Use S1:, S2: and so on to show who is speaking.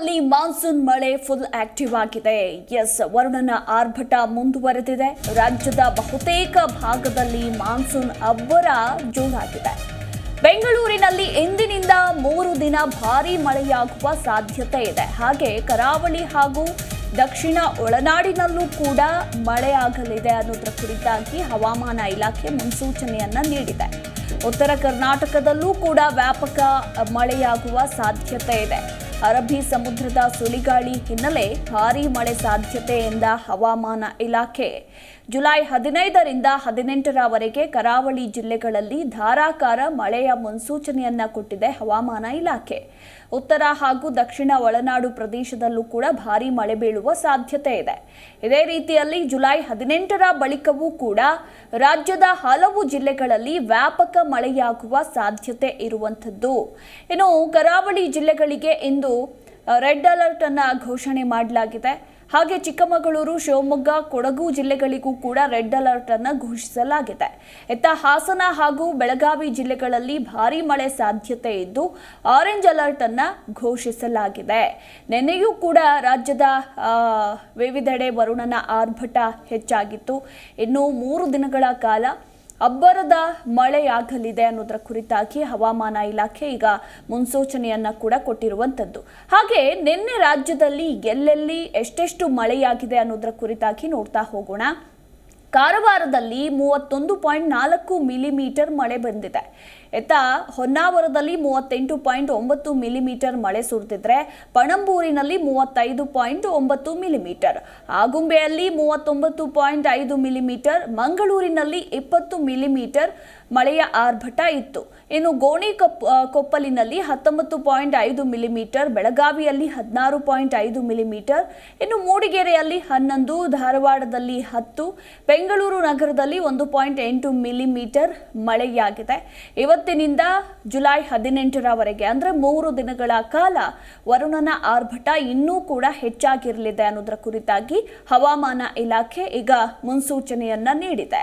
S1: ಕರ್ನಾಟಕದಲ್ಲಿ ಮಾನ್ಸೂನ್ ಮಳೆ full active ಆಗಿದೆ. ಎಸ್, ವರುಣನ ಆರ್ಭಟ ಮುಂದುವರೆದಿದೆ. ರಾಜ್ಯದ ಬಹುತೇಕ ಭಾಗದಲ್ಲಿ ಮಾನ್ಸೂನ್ ಅಬ್ಬರ ಜೋರಾಗಿದೆ. ಬೆಂಗಳೂರಿನಲ್ಲಿ ಇಂದಿನಿಂದ ಮೂರು ದಿನ ಭಾರೀ ಮಳೆಯಾಗುವ ಸಾಧ್ಯತೆ ಇದೆ. ಹಾಗೆ ಕರಾವಳಿ ಹಾಗೂ ದಕ್ಷಿಣ ಒಳನಾಡಿನಲ್ಲೂ ಕೂಡ ಮಳೆಯಾಗಲಿದೆ ಅನ್ನೋದರ ಕುರಿತಾಗಿ ಹವಾಮಾನ ಇಲಾಖೆ ಮುನ್ಸೂಚನೆಯನ್ನ ನೀಡಿದೆ. ಉತ್ತರ ಕರ್ನಾಟಕದಲ್ಲೂ ಕೂಡ ವ್ಯಾಪಕ ಮಳೆಯಾಗುವ ಸಾಧ್ಯತೆ ಇದೆ. ಅರಬ್ಬಿ ಸಮುದ್ರದ ಸುಳಿಗಾಳಿ ಹಿನ್ನೆಲೆ ಭಾರೀ ಮಳೆ ಸಾಧ್ಯತೆ ಎಂದ ಹವಾಮಾನ ಇಲಾಖೆ. ಜುಲೈ ಹದಿನೈದರಿಂದ ಹದಿನೆಂಟರವರೆಗೆ ಕರಾವಳಿ ಜಿಲ್ಲೆಗಳಲ್ಲಿ ಧಾರಾಕಾರ ಮಳೆಯ ಮುನ್ಸೂಚನೆಯನ್ನ ಕೊಟ್ಟಿದೆ ಹವಾಮಾನ ಇಲಾಖೆ. ಉತ್ತರ ಹಾಗೂ ದಕ್ಷಿಣ ಒಳನಾಡು ಪ್ರದೇಶದಲ್ಲೂ ಕೂಡ ಭಾರೀ ಮಳೆ ಬೀಳುವ ಸಾಧ್ಯತೆ ಇದೆ. ಇದೇ ರೀತಿಯಲ್ಲಿ ಜುಲೈ ಹದಿನೆಂಟರ ಬಳಿಕವೂ ಕೂಡ ರಾಜ್ಯದ ಹಲವು ಜಿಲ್ಲೆಗಳಲ್ಲಿ ವ್ಯಾಪಕ ಮಳೆಯಾಗುವ ಸಾಧ್ಯತೆ ಇರುವಂಥದ್ದು. ಇನ್ನು ಕರಾವಳಿ ಜಿಲ್ಲೆಗಳಿಗೆ ಇಂದು ರೆಡ್ ಅಲರ್ಟ್ ಅನ್ನ ಘೋಷಣೆ ಮಾಡಲಾಗಿದೆ. ಹಾಗೆ ಚಿಕ್ಕಮಗಳೂರು, ಶಿವಮೊಗ್ಗ, ಕೊಡಗು ಜಿಲ್ಲೆಗಳಿಗೂ ಕೂಡ ರೆಡ್ ಅಲರ್ಟ್ ಅನ್ನು ಘೋಷಿಸಲಾಗಿದೆ. ಇತ್ತ ಹಾಸನ ಹಾಗೂ ಬೆಳಗಾವಿ ಜಿಲ್ಲೆಗಳಲ್ಲಿ ಭಾರೀ ಮಳೆ ಸಾಧ್ಯತೆ ಇದ್ದು ಆರೆಂಜ್ ಅಲರ್ಟ್ ಅನ್ನು ಘೋಷಿಸಲಾಗಿದೆ. ನೆನೆಯೂ ಕೂಡ ರಾಜ್ಯದ ವಿವಿಧೆಡೆ ವರುಣನ ಆರ್ಭಟ ಹೆಚ್ಚಾಗಿತ್ತು. ಇನ್ನು ಮೂರು ದಿನಗಳ ಕಾಲ ಅಬ್ಬರದ ಮಳೆಯಾಗಲಿದೆ ಅನ್ನೋದರ ಕುರಿತಾಗಿ ಹವಾಮಾನ ಇಲಾಖೆ ಈಗ ಮುನ್ಸೂಚನೆಯನ್ನ ಕೂಡ ಕೊಟ್ಟಿರುವಂಥದ್ದು ಹಾಗೆ ನಿನ್ನೆ ರಾಜ್ಯದಲ್ಲಿ ಎಲ್ಲೆಲ್ಲಿ ಎಷ್ಟೆಷ್ಟು ಮಳೆಯಾಗಿದೆ ಅನ್ನೋದರ ಕುರಿತಾಗಿ ನೋಡ್ತಾ ಹೋಗೋಣ. ಕಾರವಾರದಲ್ಲಿ ಮೂವತ್ತೊಂದು ಪಾಯಿಂಟ್ ನಾಲ್ಕು ಮಿಲಿಮೀಟರ್ ಮಳೆ ಬಂದಿದೆ. ಎತ್ತ ಹೊನ್ನಾವರದಲ್ಲಿ ಮೂವತ್ತೆಂಟು ಪಾಯಿಂಟ್ ಒಂಬತ್ತು ಮಿಲಿಮೀಟರ್ ಮಳೆ ಸುರಿದಿದ್ರೆ ಪಣಂಬೂರಿನಲ್ಲಿ ಮೂವತ್ತೈದು ಪಾಯಿಂಟ್ ಒಂಬತ್ತು ಮಿಲಿಮೀಟರ್, ಆಗುಂಬೆಯಲ್ಲಿ ಮೂವತ್ತೊಂಬತ್ತು ಪಾಯಿಂಟ್ ಐದು ಮಿಲಿಮೀಟರ್, ಮಂಗಳೂರಿನಲ್ಲಿ ಇಪ್ಪತ್ತು ಮಿಲಿಮೀಟರ್ ಮಳೆಯ ಆರ್ಭಟ ಇತ್ತು. ಇನ್ನು ಗೋಣಿ ಕೊಪ್ಪಲಿನಲ್ಲಿ ಹತ್ತೊಂಬತ್ತು ಪಾಯಿಂಟ್ ಐದು ಮಿಲಿಮೀಟರ್, ಬೆಳಗಾವಿಯಲ್ಲಿ ಹದಿನಾರು ಪಾಯಿಂಟ್ ಐದು ಮಿಲಿಮೀಟರ್, ಇನ್ನು ಮೂಡಿಗೆರೆಯಲ್ಲಿ ಹನ್ನೊಂದು, ಧಾರವಾಡದಲ್ಲಿ ಹತ್ತು, ಬೆಂಗಳೂರು ನಗರದಲ್ಲಿ ಒಂದು ಪಾಯಿಂಟ್ ಎಂಟು ಮಿಲಿಮೀಟರ್ ಮಳೆಯಾಗಿದೆ. ಇವತ್ತಿನಿಂದ ಜುಲೈ ಹದಿನೆಂಟರವರೆಗೆ, ಅಂದರೆ ಮೂರು ದಿನಗಳ ಕಾಲ, ವರುಣನ ಆರ್ಭಟ ಇನ್ನೂ ಕೂಡ ಹೆಚ್ಚಾಗಿರಲಿದೆ ಅನ್ನೋದರ ಕುರಿತಾಗಿ ಹವಾಮಾನ ಇಲಾಖೆ ಈಗ ಮುನ್ಸೂಚನೆಯನ್ನ ನೀಡಿದೆ.